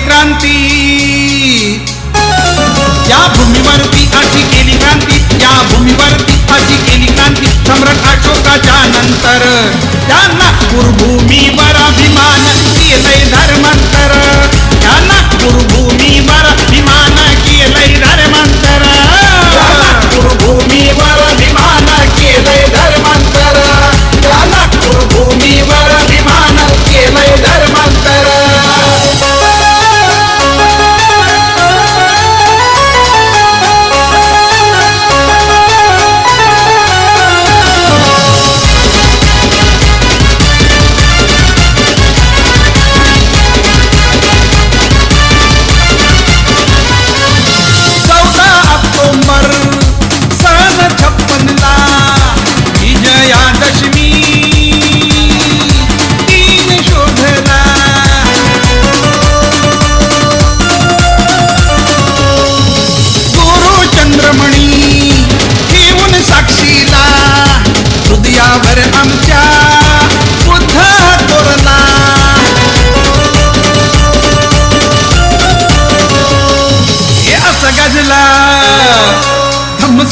केली क्रांती. या भूमीवरती अशी केली क्रांती या भूमीवरती अशी केली क्रांती. सम्राट अशोकाच्या नंतर त्या नागपूर भूमीवर अभिमान.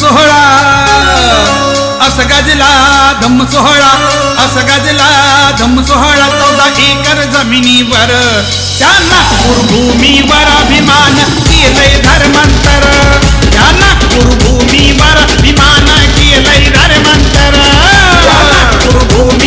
सोहळा असं गाजला धम्म सोहळा असं गाजला धम्म सोहळा चौदा एकर जमिनीवर. त्या नागपूर भूमीवर अभिमान केलंय धर्मांतर. त्या नागपूर भूमीवर अभिमान केलंय धर्मांतर. नागपूर भूमी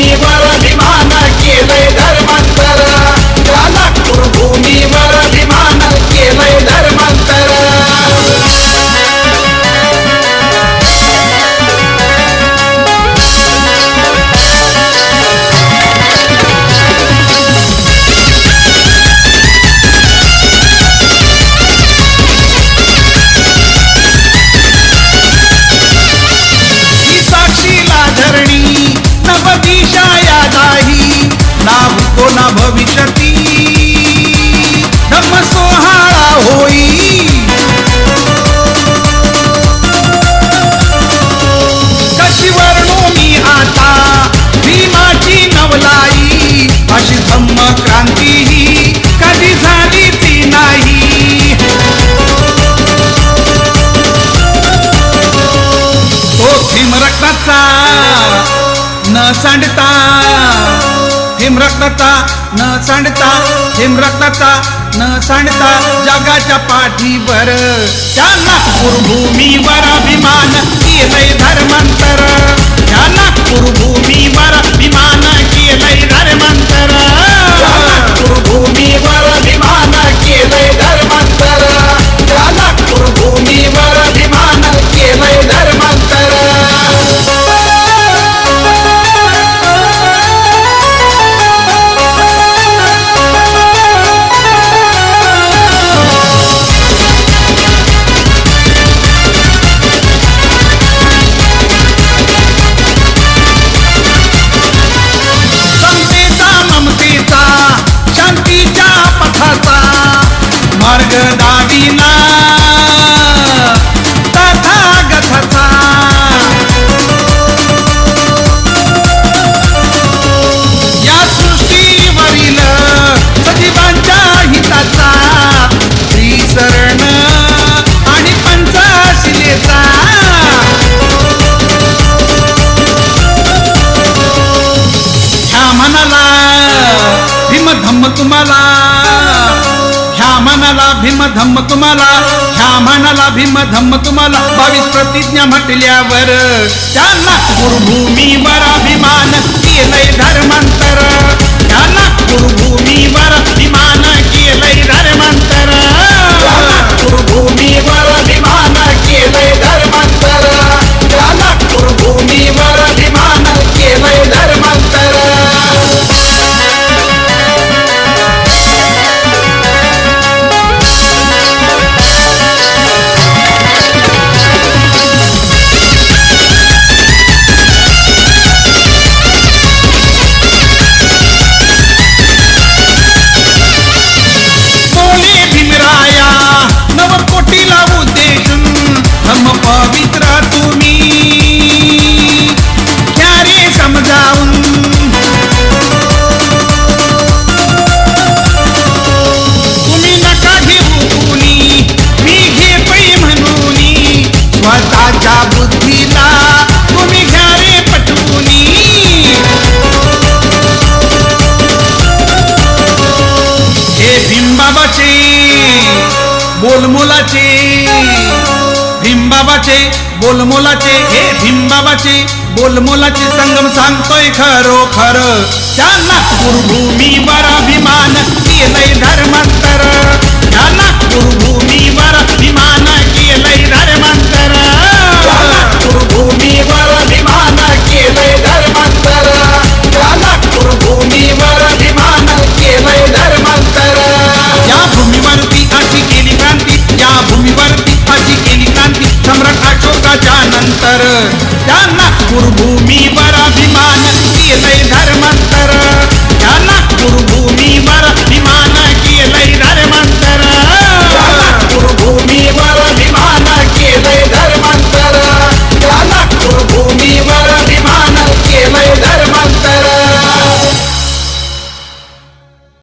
हिमरक्तता न सांडता हिमरक्तता न सांडता जगाच्या पाठीवर. त्या नागपूर भूमीवर अभिमान केलंय धर्मांतर. त्या नागपूर भूमीवर धम्म तुम्हाला. ह्या मनाला भीम धम्म तुम्हाला. ह्या मनाला भीम धम्म तुम्हाला. बावीस प्रतिज्ञा म्हटल्यावर त्या गुरुभूमीवर अभिमान भीमबाबाचे बोलमोलाचे भीमबाबाचे बोलमोलाचे हे भीमबाबाचे बोलमोलाचे संगम सांगतोय खरो खर त्या नागपूर भूमीवर अभिमान केलंय धर्मांतर. त्या नागपूर भूमीवर अभिमान केलंय धर्म धर्मांतर त्या नागपूर भूमीवर अभिमान धर्मांतर.